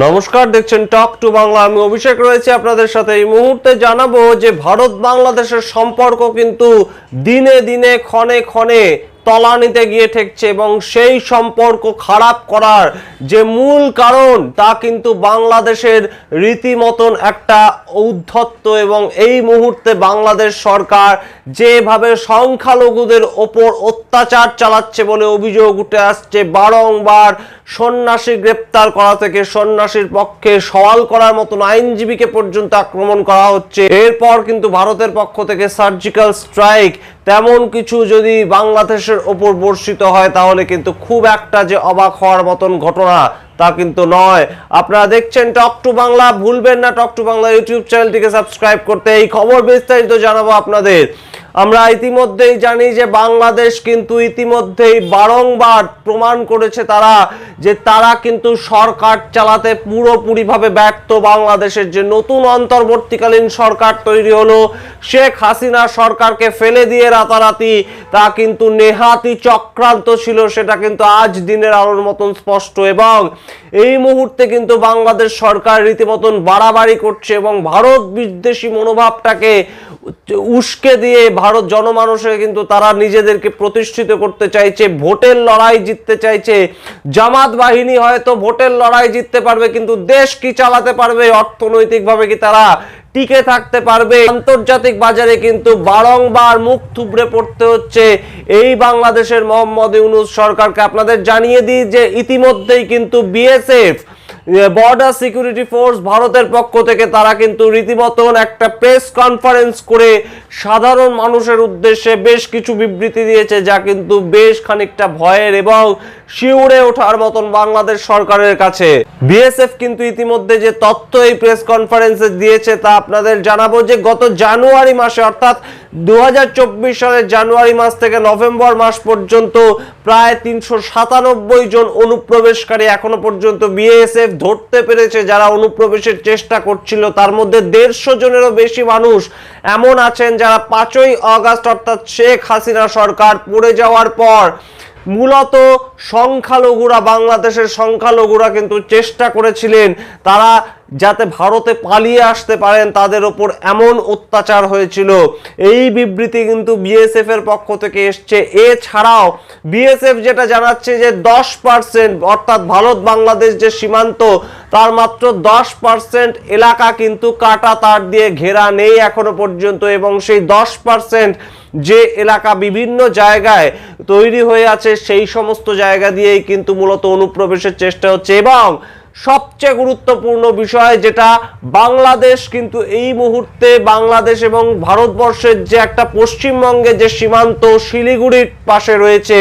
নমস্কার, দেখছেন টক টু বাংলা আমি অভিষেক রয়েছে আপনাদের সাথে। এই মুহূর্তে জানাব যে ভারত বাংলাদেশের সম্পর্ক কিন্তু দিনে দিনে ক্ষণে ক্ষণে তলানিতে গিয়ে ঠেকছে এবং সেই সম্পর্ক খারাপ করার যে মূল কারণ, তা কিন্তু বাংলাদেশের রীতিমতন একটা ঔদ্ধত্য এবং এই মুহূর্তে বাংলাদেশ সরকার যেভাবে সংখ্যালঘুদের ওপর অত্যাচার চালাচ্ছে বলে অভিযোগ উঠে আসছে, বারংবার সন্ন্যাসী গ্রেপ্তার করা থেকে সন্ন্যাসীর পক্ষে সওয়াল করার মতন আইনজীবীকে পর্যন্ত আক্রমণ করা হচ্ছে। এরপর কিন্তু ভারতের পক্ষ থেকে সার্জিক্যাল স্ট্রাইক তেমন কিছু যদি বাংলাদেশের ওপর বর্ষিত হয়, তাহলে কিন্তু খুব একটা যে অবাক হওয়ার মতন ঘটনা তা কিন্তু নয়। আপনারা দেখছেন টক টু বাংলা, ভুলবেন না টক টু বাংলা ইউটিউব চ্যানেলটিকে সাবস্ক্রাইব করতে। এই খবর বিস্তারিত জানাব আপনাদের। আমরা ইতিমধ্যেই জানি যে বাংলাদেশ কিন্তু ইতিমধ্যেই বারংবার প্রমাণ করেছে তারা যে তারা কিন্তু সরকার চালাতে পুরোপুরিভাবে ব্যর্থ বাংলাদেশের যে নতুন অন্তর্বর্তীকালীন সরকার তৈরি হলো, শেখ হাসিনা সরকারকে ফেলে দিয়ে রাতারাতি, তা কিন্তু নেহাতি চক্রান্ত ছিল, সেটা কিন্তু আজ দিনের আলোর মতন স্পষ্ট এবং এই মুহূর্তে কিন্তু বাংলাদেশ সরকার রীতিমতন বাড়াবাড়ি করছে এবং ভারত বিদ্বেষী মনোভাবটাকে উস্কে দিয়ে ভারত জনমানুষে কিন্তু তারা নিজেদেরকে প্রতিষ্ঠিত করতে চাইছে, ভোটের লড়াই জিততে চাইছে। জামাত বাহিনী হয়তো ভোটের লড়াই জিততে পারবে, কিন্তু দেশ কি চালাতে পারবে, অর্থনৈতিকভাবে কি তারা টিকে থাকতে পারবে? আন্তর্জাতিক বাজারে কিন্তু বারংবার মুখ থুবড়ে পড়তে হচ্ছে এই বাংলাদেশের মোহাম্মদ ইউনুস সরকারকে। আপনাদের জানিয়ে দিই যে ইতিমধ্যেই কিন্তু বিএসএফ বর্ডার সিকিউরিটি ফোর্স ভারতের পক্ষ থেকে তারা কিন্তু রীতিমতন একটা প্রেস কনফারেন্স করে সাধারণ মানুষের উদ্দেশ্যে বেশ কিছু বিবৃতি দিয়েছে, যা কিন্তু বেশ খানিকটা ভয়ের এবং শিউরে ওঠার মতন বাংলাদেশ সরকারের কাছে। বিএসএফ কিন্তু ইতিমধ্যে যে তথ্য এই প্রেস কনফারেন্সে দিয়েছে, তা আপনাদের জানাব যে গত জানুয়ারি মাসে, অর্থাৎ দু হাজার চব্বিশ সালের জানুয়ারি মাস থেকে নভেম্বর মাস পর্যন্ত প্রায় তিনশো সাতানব্বই জন অনুপ্রবেশকারী এখনও পর্যন্ত বিএসএফ ধরতে পেরেছে, যারা অনুপ্রবেশের চেষ্টা করছিল, তার মধ্যে দেড়শো জনেরও বেশি মানুষ এমন আছেন যারা পাঁচই অগাস্ট অর্থাৎ শেখ হাসিনা সরকার পড়ে যাওয়ার পর মূলত সংখ্যালঘুরা, বাংলাদেশের সংখ্যালঘুরা কিন্তু চেষ্টা করেছিলেন তারা যাতে ভারতে পালিয়ে আসতে পারেন, তাদের ওপর এমন অত্যাচার হয়েছিল। এই বিবৃতি কিন্তু বিএসএফ এর পক্ষ থেকে এসছে। এছাড়াও বিএসএফ যেটা জানাচ্ছে যে দশ পার্সেন্ট অর্থাৎ ভারত বাংলাদেশ যে সীমান্ত, তার মাত্র দশ পার্সেন্ট এলাকা কিন্তু কাটা তার দিয়ে ঘেরা নেই এখনও পর্যন্ত এবং সেই দশ পার্সেন্ট যে এলাকা বিভিন্ন জায়গায় তৈরি হয়ে আছে, সেই সমস্ত জায়গা দিয়েই কিন্তু মূলত অনুপ্রবেশের চেষ্টা হচ্ছে। এবং সবচেয়ে গুরুত্বপূর্ণ বিষয় যেটা, বাংলাদেশ কিন্তু এই মুহূর্তে বাংলাদেশ এবং ভারতবর্ষের যে একটা পশ্চিমবঙ্গে যে সীমান্ত শিলিগুড়ির পাশে রয়েছে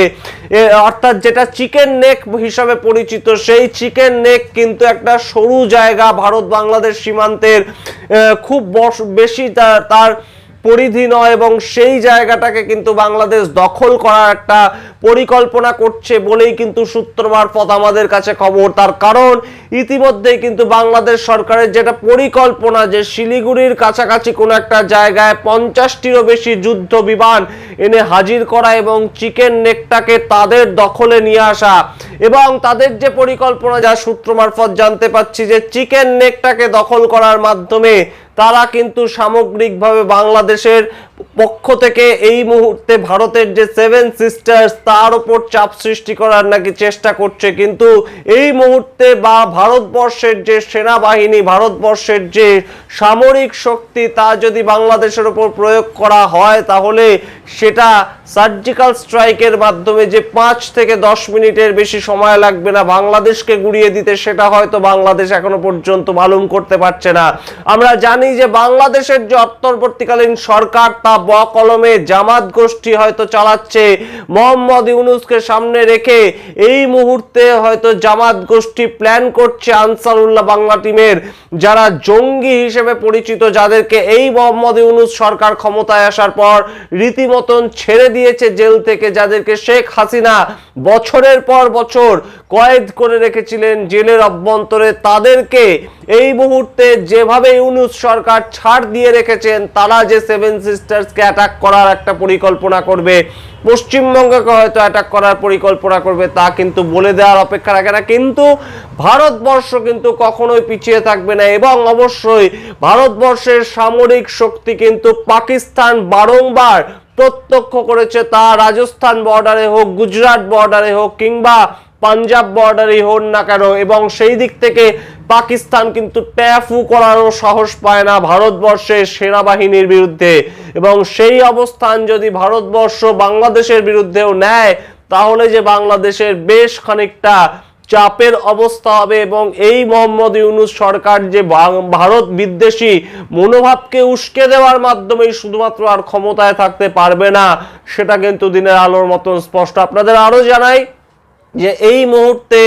অর্থাৎ যেটা চিকেন নেক হিসাবে পরিচিত, সেই চিকেন নেক কিন্তু একটা সরু জায়গা ভারত বাংলাদেশ সীমান্তের খুব বেশি তার পরিধি নয় এবং সেই জায়গাটাকে কিন্তু বাংলাদেশ দখল করার একটা পরিকল্পনা করছে বলেই কিন্তু সূত্র মারফত আমাদের কাছে খবর। তার কারণ ইতিমধ্যেই কিন্তু বাংলাদেশ সরকারের যেটা পরিকল্পনা যে শিলিগুড়ির কাছাকাছি কোনো একটা জায়গায় পঞ্চাশটিরও বেশি যুদ্ধ বিমান এনে হাজির করা এবং চিকেন নেকটাকে তাদের দখলে নিয়ে আসা এবং তাদের যে পরিকল্পনা যা সূত্র মারফত জানতে পাচ্ছি যে চিকেন নেকটাকে দখল করার মাধ্যমে তারা কিন্তু সামগ্রিকভাবে বাংলাদেশের পক্ষ থেকে এই মুহূর্তে ভারতের যে সেভেন সিস্টার্স তার উপর চাপ সৃষ্টি করার নাকি চেষ্টা করছে। কিন্তু এই মুহূর্তে বা ভারতবর্ষের যে সেনাবাহিনী, ভারতবর্ষের যে সামরিক শক্তি, তা যদি বাংলাদেশের উপর প্রয়োগ করা হয়, তাহলে সেটা সার্জিক্যাল স্ট্রাইকের মাধ্যমে যে পাঁচ থেকে দশ মিনিটের বেশি সময় লাগবে না, বাংলাদেশকে গুড়িয়ে দিতে, সেটা হয়তো বাংলাদেশ এখনও পর্যন্ত মালুম করতে পারছে না। আমরা জানি যে বাংলাদেশের যে অন্তর্বর্তীকালীন সরকার তা ব কলমে জামাত গোষ্ঠী হয়তো চালাচ্ছে। মোহাম্মদ ইউনুসকে সামনে রেখে এই মুহূর্তে হয়তো জামাত গোষ্ঠী প্ল্যান করছে আনসারুল্লাহ বাংলা টিমের। যারা জঙ্গি হিসেবে পরিচিত, যাদেরকে এই মোহাম্মদ ইউনুস সরকার ক্ষমতায় আসার পর রীতিমতন ছেড়ে দিয়েছে জেল থেকে, যাদেরকে শেখ হাসিনা বছরের পর বছর কয়েদ করে রেখেছিলেন জেলের অভ্যন্তরে, তাদেরকে এই মুহূর্তে যেভাবে ইউনুস সরকার ছাড় দিয়ে রেখেছেন, তারা যে সেভেন সিস্টার্সকে অ্যাটাক করার একটা পরিকল্পনা করবে, পশ্চিমবঙ্গকে হয়তো অ্যাটাক করার পরিকল্পনা করবে, তা কিন্তু বলে দেওয়ার অপেক্ষা রাখে না। কিন্তু ভারতবর্ষ কিন্তু কখনোই পিছিয়ে থাকবে না এবং অবশ্যই ভারতবর্ষের সামরিক শক্তি কিন্তু পাকিস্তান বারংবার প্রত্যক্ষ করেছে, তা রাজস্থান বর্ডারে হোক, গুজরাট বর্ডারে হোক কিংবা পাঞ্জাব বর্ডারে হোক না কেন, এবং সেই দিক থেকে পাকিস্তান কিন্তু ট্যাফু করারও সাহস পায় না ভারতবর্ষের সেনাবাহিনীর বিরুদ্ধে। এবং সেই অবস্থান যদি ভারতবর্ষ বাংলাদেশের বিরুদ্ধেও নেয়, তাহলে যে বাংলাদেশের বেশ খানিকটা চাপের অবস্থা হবে এবং এই মোহাম্মদ ইউনুস সরকার যে ভারত বিদ্বেষী মনোভাবকে উস্কে দেওয়ার মাধ্যমেই শুধুমাত্র আর ক্ষমতায় থাকতে পারবে না, সেটা কিন্তু দিনের আলোর মতন স্পষ্ট। আপনাদের আরও জানাই যে এই মুহূর্তে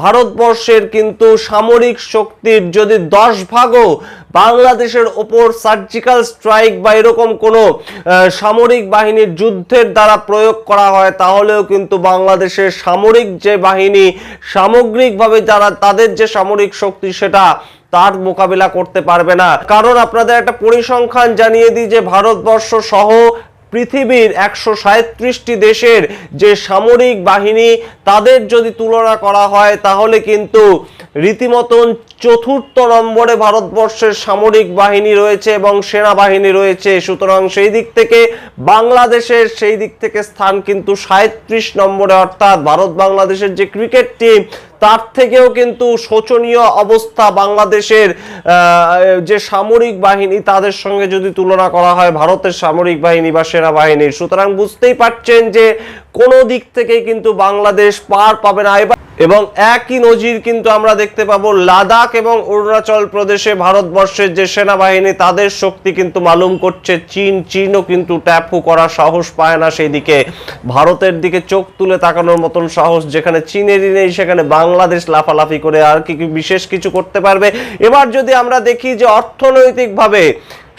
ভারতবর্ষের কিন্তু সামরিক শক্তির যদি দশ ভাগও বাংলাদেশের ওপর সার্জিক্যাল স্ট্রাইক বা এরকম কোনো সামরিক বাহিনীর যুদ্ধের দ্বারা প্রয়োগ করা হয়, তাহলেও কিন্তু বাংলাদেশের সামরিক যে বাহিনী, সামগ্রিকভাবে যারা তাদের যে সামরিক শক্তি সেটা তার মোকাবিলা করতে পারবে না। কারণ আপনাদের একটা পরিসংখ্যান জানিয়ে দিই যে ভারতবর্ষ সহ পৃথিবীর একশো সাঁত্রিশটি দেশের যে সামরিক বাহিনী তাদের যদি তুলনা করা হয় তাহলে কিন্তু রীতিমতন চতুর্থ নম্বরে ভারতবর্ষের সামরিক বাহিনী রয়েছে এবং সেনাবাহিনী রয়েছে। সুতরাং সেই দিক থেকে বাংলাদেশের সেই দিক থেকে স্থান কিন্তু সাঁত্রিশ নম্বরে, অর্থাৎ ভারত বাংলাদেশের যে ক্রিকেট টিম, তার থেকেও কিন্তু শোচনীয় অবস্থা বাংলাদেশের যে সামরিক বাহিনী, তাদের সঙ্গে যদি তুলনা করা হয় ভারতের সামরিক বাহিনী বা সেনাবাহিনীর। সুতরাং বুঝতেই পারছেন যে কোনো দিক থেকেই কিন্তু বাংলাদেশ পার পাবে না। এবার এবং একই নজির কিন্তু আমরা দেখতে পাবো লাদাখ এবং অরুণাচল প্রদেশে ভারতবর্ষের যে সেনাবাহিনী, তাদের শক্তি কিন্তু মালুম করছে। চীন, চীনও কিন্তু ট্যাপু করার সাহস পায় না সেই দিকে ভারতের দিকে চোখ তুলে তাকানোর মতন সাহস যেখানে চীনেরই নেই, সেখানে বাংলাদেশ লাফালাফি করে আর কি কি বিশেষ কিছু করতে পারবে। এবার যদি আমরা দেখি যে অর্থনৈতিকভাবে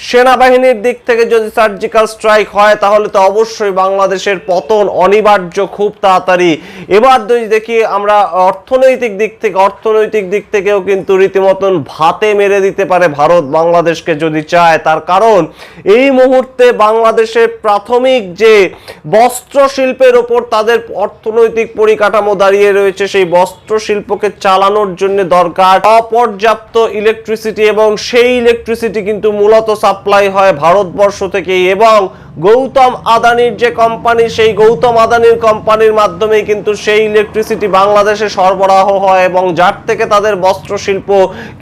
সেনাবাহিনীর দিক থেকে যদি সার্জিক্যাল স্ট্রাইক হয়, তাহলে তো অবশ্যই বাংলাদেশের পতন অনিবার্য খুব তাড়াতাড়ি। এবার যদি দেখি আমরা অর্থনৈতিক দিক থেকে, অর্থনৈতিক দিক থেকেও কিন্তু রীতিমতন ভাতে মেরে দিতে পারে ভারত বাংলাদেশকে যদি চায়। তার কারণ, এই মুহূর্তে বাংলাদেশের প্রাথমিক যে বস্ত্র শিল্পের ওপর তাদের অর্থনৈতিক পরিকাঠামো দাঁড়িয়ে রয়েছে, সেই বস্ত্র শিল্পকে চালানোর জন্য দরকার। অপর্যাপ্ত ইলেকট্রিসিটি এবং সেই ইলেকট্রিসিটি কিন্তু মূলত সাপ্লাই হয় ভারতবর্ষ থেকে এবং গৌতম আদানির যে কোম্পানি সেই গৌতম আদানির কোম্পানির মাধ্যমে কিন্তু সেই ইলেকট্রিসিটি বাংলাদেশে সরবরাহ হয় এবং যার থেকে তাদের বস্ত্র শিল্প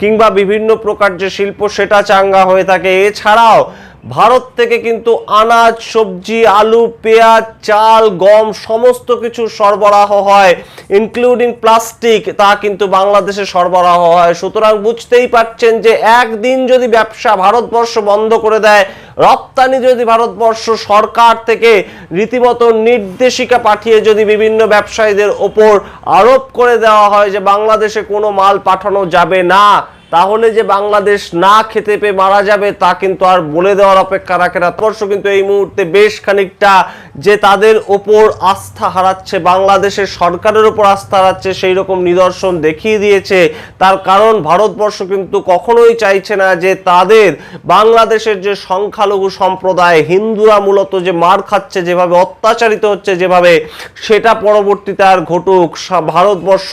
কিংবা বিভিন্ন প্রকার যে শিল্প, সেটা চাঙ্গা হয়ে থাকে। এছাড়াও ভারত থেকে কিন্তু আনাজ, সবজি, আলু, পেঁয়াজ, চাল, গম সমস্ত কিছু সরবরাহ হয় ইনক্লুডিং প্লাস্টিক তা কিন্তু বাংলাদেশে সরবরাহ হয়। সুতরাং বুঝতেই পারছেন যে একদিন যদি ব্যবসা ভারতবর্ষ বন্ধ করে দেয়, রপ্তানি যদি ভারতবর্ষ সরকার থেকে রীতিমতো নির্দেশিকা পাঠিয়ে যদি বিভিন্ন ব্যবসায়ীদের ওপর আরোপ করে দেওয়া হয় যে বাংলাদেশে কোনো মাল পাঠানো যাবে না তাহলে যে বাংলাদেশ না খেতে পেয়ে মারা যাবে তা কিন্তু আর বলে দেওয়ার অপেক্ষা রাখে না। ভারতবর্ষ কিন্তু এই মুহূর্তে বেশ খানিকটা যে তাদের ওপর আস্থা হারাচ্ছে, বাংলাদেশের সরকারের ওপর আস্থা হারাচ্ছে, সেই রকম নিদর্শন দেখিয়ে দিয়েছে। তার কারণ ভারতবর্ষ কিন্তু কখনোই চাইছে না যে তাদের বাংলাদেশের যে সংখ্যালঘু সম্প্রদায়, হিন্দুরা মূলত যে মার খাচ্ছে, যেভাবে অত্যাচারিত হচ্ছে, যেভাবে সেটা পরবর্তীতে আর ঘটুক ভারতবর্ষ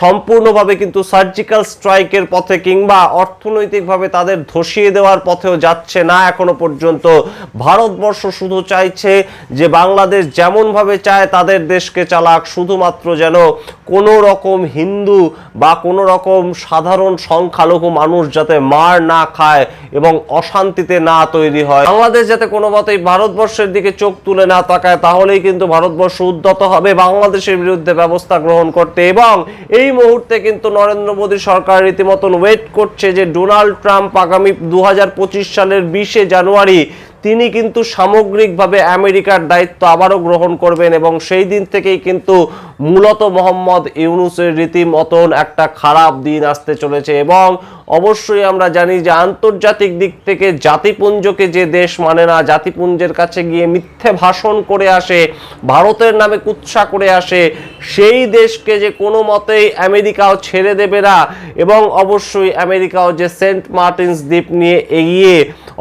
সম্পূর্ণভাবে কিন্তু সার্জিক্যাল স্ট্রাইকের পথে কিংবা অর্থনৈতিকভাবে তাদের ধসিয়ে দেওয়ার পথেও যাচ্ছে না এখনও পর্যন্ত। ভারতবর্ষ শুধু চাইছে যে বাংলাদেশ যেমনভাবে চায় তাদের দেশকে চালাক, শুধুমাত্র যেন কোনো রকম হিন্দু বা কোনো রকম সাধারণ সংখ্যালঘু মানুষ যাতে মার না খায় এবং অশান্তিতে না তৈরি হয়। বাংলাদেশ যাতে কোনো মতেই ভারতবর্ষের দিকে চোখ তুলে না তাকায়, তাহলেই কিন্তু ভারতবর্ষ উদ্যত হবে বাংলাদেশের বিরুদ্ধে ব্যবস্থা গ্রহণ করতে। এবং এই মুহূর্তে কিন্তু নরেন্দ্র মোদী সরকার রীতিমতন ওয়েট করছে যে ডোনাল্ড ট্রাম্প আগামী দু হাজার পঁচিশ সালের বিশে জানুয়ারি তিনি কিন্তু সামগ্রিকভাবে আমেরিকার দায়িত্ব আবারও গ্রহণ করবেন এবং সেই দিন থেকেই কিন্তু মূলত মোহাম্মদ ইউনুসের রীতিমতন একটা খারাপ দিন আসতে চলেছে এবং অবশ্যই আমরা জানি যে আন্তর্জাতিক দিক থেকে জাতিপুঞ্জকে যে দেশ মানে না, জাতিপুঞ্জের কাছে গিয়ে মিথ্যে ভাষণ করে আসে, ভারতের নামে কুৎসা করে আসে, সেই দেশকে যে কোনো মতেই আমেরিকাও ছেড়ে দেবে না এবং অবশ্যই আমেরিকাও যে সেন্ট মার্টিনস দ্বীপ নিয়ে এগিয়ে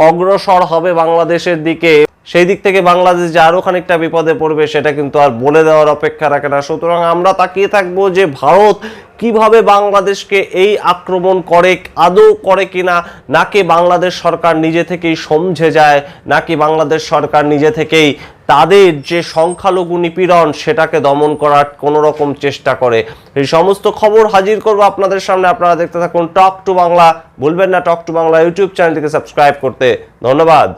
অগ্রসর হবে বাংলাদেশের দিকে। সেই দিক থেকে বাংলাদেশ যে আরও খানিকটা বিপদে পড়বে, সেটা কিন্তু আর বলে দেওয়ার অপেক্ষা রাখে না। সুতরাং আমরা তাকিয়ে থাকব যে ভারত কীভাবে বাংলাদেশকে এই আক্রমণ করে, আদৌ করে কিনা, নাকি বাংলাদেশ সরকার নিজে থেকেই সমঝে যায়, নাকি বাংলাদেশ সরকার নিজে থেকেই তাদের যে সংখ্যালঘু নিপীড়ন সেটাকে দমন করার কোনো রকম চেষ্টা করে। এই সমস্ত খবর হাজির করব আপনাদের সামনে। আপনারা দেখতে থাকুন টক টু বাংলা। ভুলবেন না টক টু বাংলা ইউটিউব চ্যানেলটিকে সাবস্ক্রাইব করতে। ধন্যবাদ।